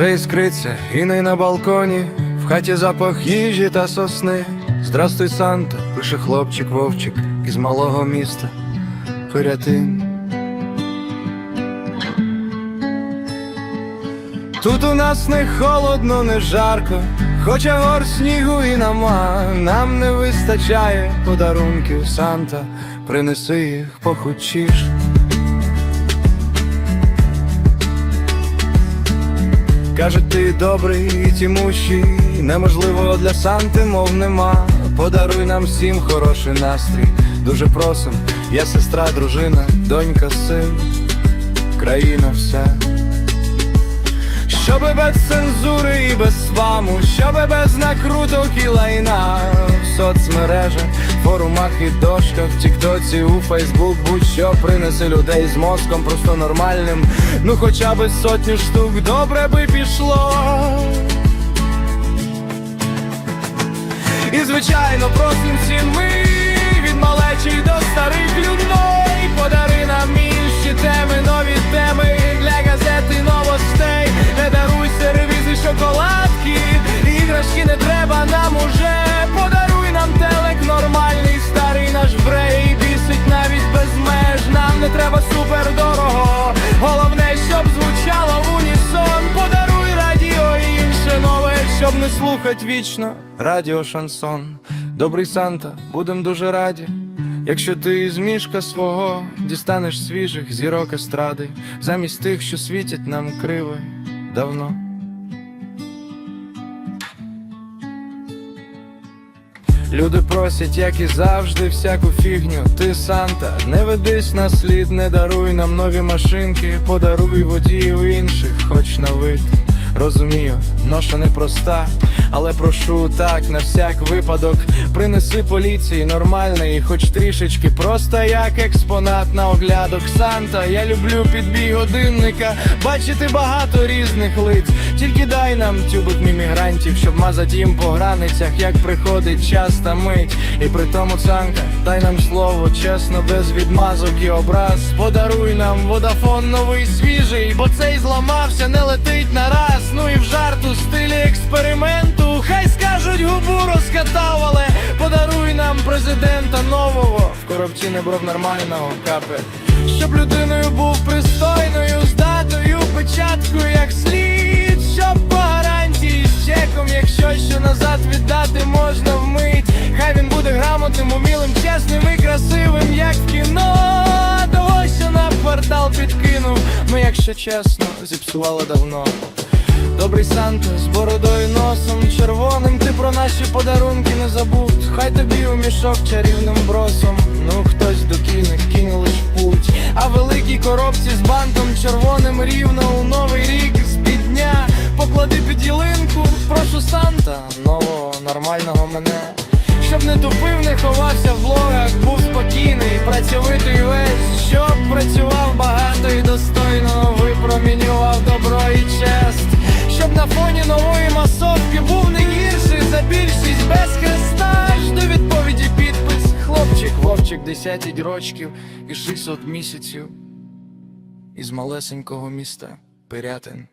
Вже іскриться іней на балконі, в хаті запах їжі та сосни. Здрастуй, Санта, пише хлопчик Вовчик із малого міста Пирятин. Тут у нас не холодно, не жарко, хоча гор снігу і нема, нам не вистачає подарунків, Санта, принеси їх похучіш. Кажуть, ти добрий і тімущий, неможливо для Санти, мов нема. Подаруй нам всім хороший настрій. Дуже просим, я сестра, дружина, донька, син, країна вся. Щоби без цензури і без сваму, щоби без накруток і лайна соцмережах, форумах і дошках, в тіктоці, у фейсбук, будь-що принеси людей з мозком просто нормальним. Ну хоча би сотню штук добре би пішло. І звичайно просим всі ми від малечі до старих людей Подари нам інші теми, нові теми слухать вічно Радіо Шансон Добрий Санта, будем дуже раді Якщо ти із мішка свого дістанеш свіжих зірок естради, замість тих, що світять нам криво давно. Люди просять, як і завжди, всяку фігню. Ти Санта, не ведись на слід, не даруй нам нові машинки, подаруй водію інших, хоч на вид. Розумію, ноша непроста, але прошу так, на всяк випадок, принеси поліції нормальної, хоч трішечки, просто як експонат на оглядок Санта. Я люблю підбій годинника, бачити багато різних лиць. Тільки дай нам тюбик мімігрантів, щоб мазати їм по границях, як приходить час та мить. І при тому цанка, дай нам слово, чесно, без відмазок і образ. Подаруй нам водафон новий свіжий, бо цей зламався, не летить на раз. Ну і в жарту стилі експерименту. Хай скажуть губу розкатав, але подаруй нам президента нового. В коробці не бров нормального капе. Щоб людиною був пристойною, з датою, печаткою як слід, щоб по гарантії з чеком, якщо що назад віддати можна вмить. Хай він буде грамотним, умілим, чесним і красивим, як в кіно. Того, що на квартал підкинув. Ми, якщо чесно, зіпсували давно. Добрий Санта з бородою носом червоним, ти про наші подарунки не забудь. Хай тобі у мішок чарівним бросом. Ну хтось докине, кине лиш в путь. А великій коробці з бантом червоним рівно у новий рік з дня. Поклади під ялинку, прошу Санта, нового нормального мене. Щоб не тупив, не ховався в блогах, був спокійний, працьовитий весь, щоб працював багато Хлопчик, десять 10 рочків і 600 місяців із малесенького міста Пирятин.